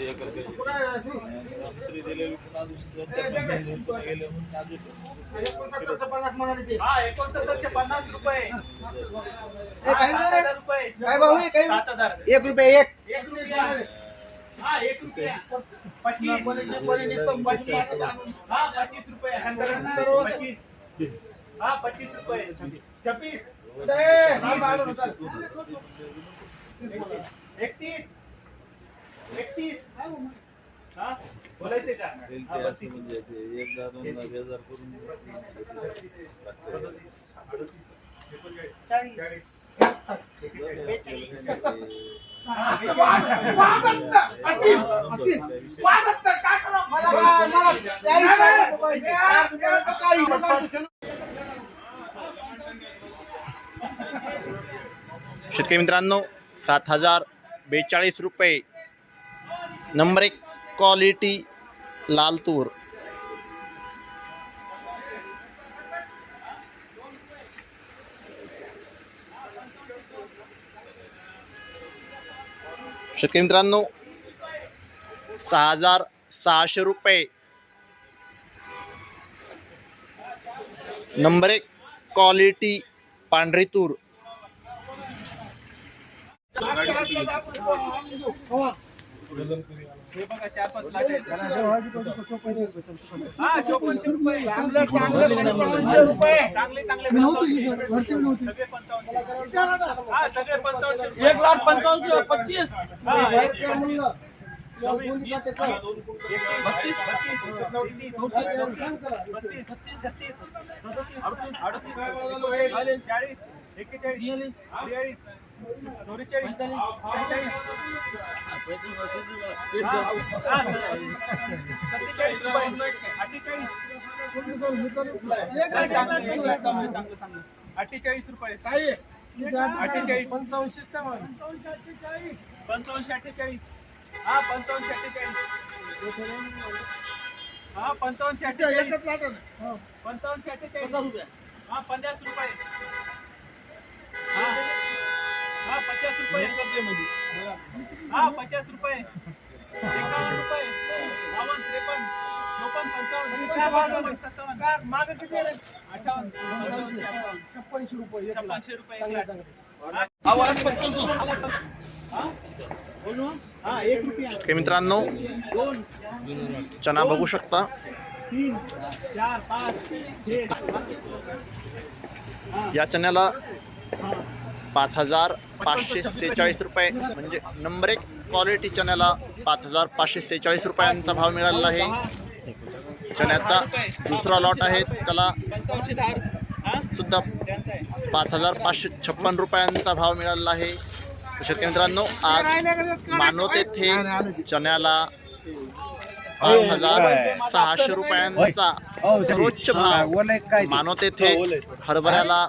ते एक रुपये. दुसरी दिलेली पुन्हा दुसरी गेले म्हणून अजून हा एक रुपये एक. एक रुपया. हा एक हा बोलायचे. म्हणजे शेतकरी मित्रांनो सात हजार बेचाळीस रुपये नंबर एक क्वालिटी लाल तूर. शेतकरी मित्रांनो सहा हजार सहाशे रुपये. नंबर एक क्वालिटी पांढरी तूर. एक लाख पंचावन्न पच्चीस. चाळीस, चाळीस, एक्केचाळीस, बेचाळीस, चौवेचाळीस, सत्तेचाळीस रुपये, अठ्ठेचाळीस. अठ्ठेचाळीस रुपये. अठ्ठेचाळीस पंचावन्नशे पंचावन्नशे अठ्ठेचाळीस. हा पंचावन्नशे अठ्ठेचाळीस हा पंचावन्नशे अठ्ठेचाळीस पंचावन्नशे अठ्ठेचाळीस हा. पन्नास रुपये. हा. हा पचास रुपये. हा पचास रुपये. एकावन्न रुपये. बावन्न त्रेपन्न चोपन्न पंचावन्न. सत्तावन्न मागे किती अठ्ठावन्न छप्पनशे रुपये छप्पनशे रुपये. हा मित्रांनो. चना बघू शकता. या चण्याला पाच हजार पाचशे सेहेचाळीस रुपये म्हणजे नंबर एक क्वालिटी चण्याला पाच हजार पाचशे सेहेचाळीस रुपयांचा भाव मिळालेला आहे. चण्याचा दुसरा लॉट आहे त्याला सुद्धा पाच हजार पाचशे छप्पन रुपयांचा भाव मिळालेला आहे. शेतकरी मित्रांनो आज मानवत येथे चण्याला पाच हजार सहाशे रुपयांचा सर्वोच्च भाव. मानवत येथे हरभऱ्याला